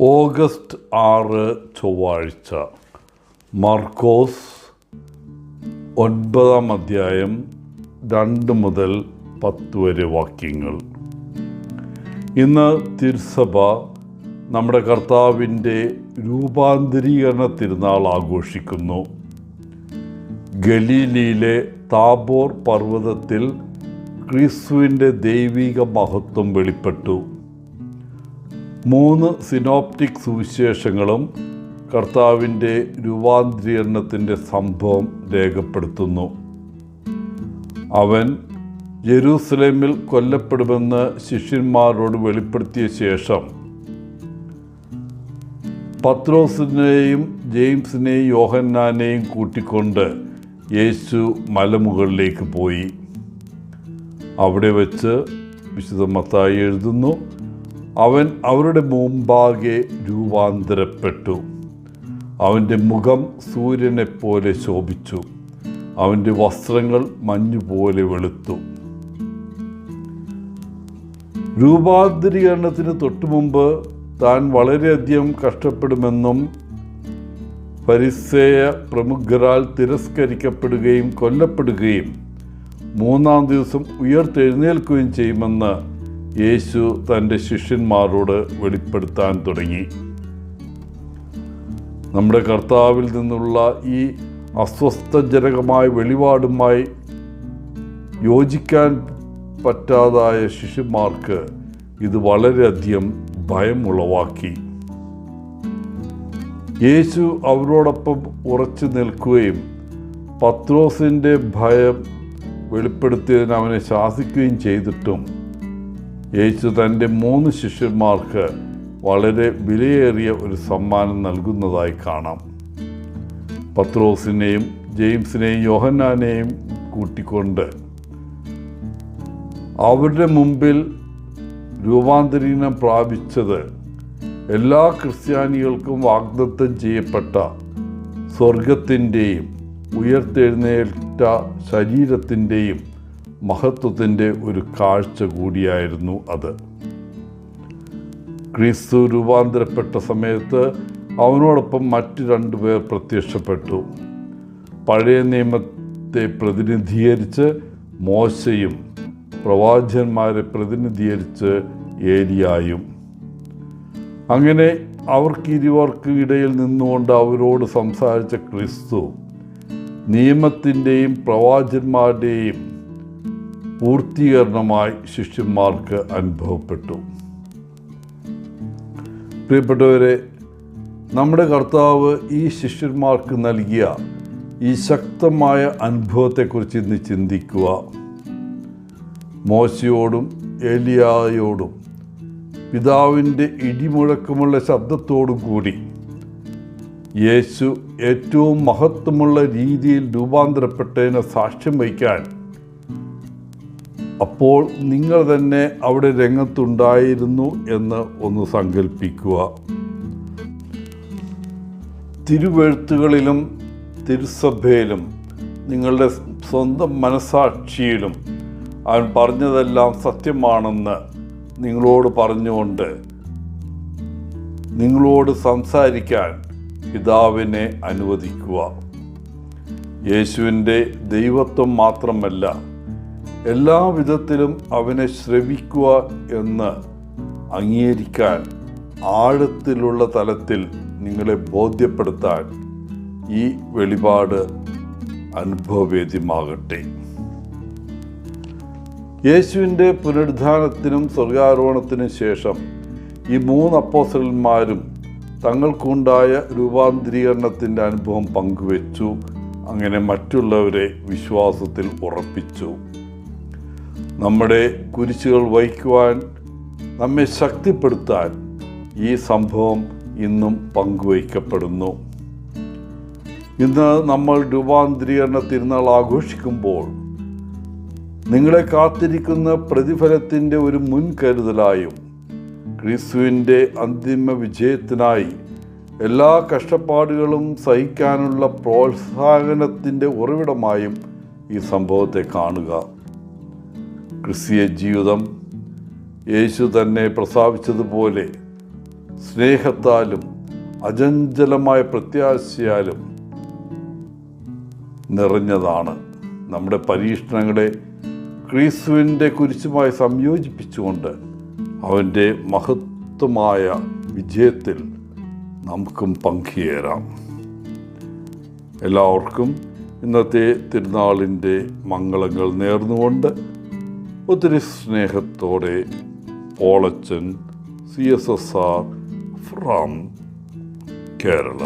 August ആറ് ചൊവ്വാഴ്ച. മർക്കോസ് ഒൻപതാം അധ്യായം രണ്ട് മുതൽ പത്ത് വരെ വാക്യങ്ങൾ. ഇന്ന് തിരുസഭ നമ്മുടെ കർത്താവിന്റെ രൂപാന്തരീകരണ തിരുനാൾ ആഘോഷിക്കുന്നു. ഗലീലിയിലെ താബോർ പർവതത്തിൽ ക്രിസ്തുവിന്റെ ദൈവിക മഹത്വം വെളിപ്പെട്ടു. മൂന്ന് സിനോപ്റ്റിക് സുവിശേഷങ്ങളും കർത്താവിന്റെ രൂപാന്തരീകരണത്തിന്റെ സംഭവം രേഖപ്പെടുത്തുന്നു. അവൻ ജെറൂസലേമിൽ കൊല്ലപ്പെടുമെന്ന് ശിഷ്യന്മാരോട് വെളിപ്പെടുത്തിയ ശേഷം പത്രോസിനെയും ജെയിംസിനെയും യോഹന്നാനെയും കൂട്ടിക്കൊണ്ട് യേശു മലമുകളിലേക്ക് പോയി. അവിടെ വച്ച് വിശുദ്ധ മത്തായി എഴുതുന്നു. അവൻ അവരുടെ മുമ്പാകെ രൂപാന്തരപ്പെട്ടു. അവന്റെ മുഖം സൂര്യനെപ്പോലെ ശോഭിച്ചു. അവന്റെ വസ്ത്രങ്ങൾ മഞ്ഞുപോലെ വെളുത്തു. രൂപാന്തരീകരണത്തിന് തൊട്ടുമുമ്പ് താൻ വളരെയധികം കഷ്ടപ്പെടുമെന്നും പരിസേയ പ്രമുഖരാൽ തിരസ്കരിക്കപ്പെടുകയും കൊല്ലപ്പെടുകയും മൂന്നാം ദിവസം ഉയർത്തെഴുന്നേൽക്കുകയും ചെയ്യുമെന്ന് യേശു തന്റെ ശിഷ്യന്മാരോട് വെളിപ്പെടുത്താൻ തുടങ്ങി. നമ്മുടെ കർത്താവിൽ നിന്നുള്ള ഈ അസ്വസ്ഥജനകമായ വെളിപാടുമായി യോജിക്കാൻ പറ്റാതായ ശിഷ്യന്മാർക്ക് ഇത് വളരെയധികം ഭയം ഉളവാക്കി. യേശു അവരോടൊപ്പം ഉറച്ചു നിൽക്കുകയും പത്രോസിന്റെ ഭയം വെളിപ്പെടുത്തിയതിന് അവനെ ശാസിക്കുകയും ചെയ്തിട്ടും യേശു തന്റെ മൂന്ന് ശിഷ്യന്മാർക്ക് വളരെ വിലയേറിയ ഒരു സമ്മാനം നൽകുന്നതായി കാണാം. പത്രോസിനെയും ജെയിംസിനെയും യോഹന്നാനെയും കൂട്ടിക്കൊണ്ട് അവരുടെ മുമ്പിൽ രൂപാന്തരീനം പ്രാപിച്ചത് എല്ലാ ക്രിസ്ത്യാനികൾക്കും വാഗ്ദത്തം ചെയ്യപ്പെട്ട സ്വർഗത്തിന്റെയും ഉയർത്തെഴുന്നേറ്റ ശരീരത്തിന്റെയും മഹത്വത്തിന്റെ ഒരു കാഴ്ച കൂടിയായിരുന്നു അത്. ക്രിസ്തു രൂപാന്തരപ്പെട്ട സമയത്ത് അവനോടൊപ്പം മറ്റു രണ്ടുപേർ പ്രത്യക്ഷപ്പെട്ടു. പഴയ നിയമത്തെ പ്രതിനിധീകരിച്ച് മോശയും പ്രവാചകന്മാരെ പ്രതിനിധീകരിച്ച് ഏലിയായും. അങ്ങനെ അവർക്ക് ഇരുവർക്ക് ഇടയിൽ നിന്നുകൊണ്ട് അവരോട് സംസാരിച്ച ക്രിസ്തു നിയമത്തിന്റെയും പ്രവാചന്മാരുടെയും പൂർത്തീകരണമായി ശിഷ്യന്മാർക്ക് അനുഭവപ്പെട്ടു. പ്രിയപ്പെട്ടവരെ നമ്മുടെ കർത്താവ് ഈ ശിഷ്യന്മാർക്ക് നൽകിയ ഈ ശക്തമായ അനുഭവത്തെക്കുറിച്ച് ഇന്ന് ചിന്തിക്കുക. മോശയോടും ഏലിയായോടും പിതാവിന്റെ ഇടിമുഴക്കമുള്ള ശബ്ദത്തോടും കൂടി യേശു ഏറ്റവും മഹത്വമുള്ള രീതിയിൽ രൂപാന്തരപ്പെട്ടതിനെ സാക്ഷ്യം വഹിക്കാൻ അപ്പോൾ നിങ്ങൾ തന്നെ അവിടെ രംഗത്തുണ്ടായിരുന്നു എന്ന് ഒന്ന് സങ്കല്പിക്കുക തിരുവെഴുത്തുകളിലും തിരുസഭയിലും നിങ്ങളുടെ സ്വന്തം മനസാക്ഷിയിലും അവൻ പറഞ്ഞതെല്ലാം സത്യമാണെന്ന് നിങ്ങളോട് പറഞ്ഞുകൊണ്ട് നിങ്ങളോട് സംസാരിക്കാൻ പിതാവിനെ അനുവദിക്കുക. യേശുവിന്റെ ദൈവത്വം മാത്രമല്ല എല്ലാ വിധത്തിലും അവനെ ശ്രവിക്കുക എന്ന് അംഗീകരിക്കാൻ ആഴത്തിലുള്ള തലത്തിൽ നിങ്ങളെ ബോധ്യപ്പെടുത്താൻ ഈ വെളിപാട് അനുഭവവേദ്യമാകട്ടെ. യേശുവിന്റെ പുനരുദ്ധാനത്തിനും സ്വർഗാരോഹണത്തിനും ശേഷം ഈ മൂന്ന് അപ്പോസലന്മാരും തങ്ങൾക്കുണ്ടായ രൂപാന്തരീകരണത്തിന്റെ അനുഭവം പങ്കുവച്ചു. അങ്ങനെ മറ്റുള്ളവരെ വിശ്വാസത്തിൽ ഉറപ്പിച്ചു. നമ്മുടെ കുരിശുകൾ വഹിക്കുവാൻ നമ്മെ ശക്തിപ്പെടുത്താൻ ഈ സംഭവം ഇന്നും പങ്കുവയ്ക്കപ്പെടുന്നു. ഇന്ന് നമ്മൾ രൂപാന്തരീകരണ തിരുനാൾ ആഘോഷിക്കുമ്പോൾ നിങ്ങളെ കാത്തിരിക്കുന്ന പ്രതിഫലത്തിന്റെ ഒരു മുൻകരുതലായും ക്രിസ്തുവിന്റെ അന്തിമ വിജയത്തിനായി എല്ലാ കഷ്ടപ്പാടുകളും സഹിക്കാനുള്ള പ്രോത്സാഹനത്തിന്റെ ഉറവിടമായും ഈ സംഭവത്തെ കാണുക. ക്രിസ്തീയ ജീവിതം യേശു തന്നെ പ്രസ്താവിച്ചതുപോലെ സ്നേഹത്താലും അചഞ്ചലമായ പ്രത്യാശയാലും നിറഞ്ഞതാണ്. നമ്മുടെ പരീക്ഷണങ്ങളെ ക്രിസ്തുവിന്റെ കുരിശുമായി സംയോജിപ്പിച്ചുകൊണ്ട് അവന്റെ മഹത്വമായ വിജയത്തിൽ നമുക്കും പങ്കുചേരാം. എല്ലാവർക്കും ഇന്നത്തെ തിരുനാളിന്റെ മംഗളങ്ങൾ നേർന്നുകൊണ്ട് ഒത്തിരി സ്നേഹത്തോടെ Polachan C S S R from Kerala.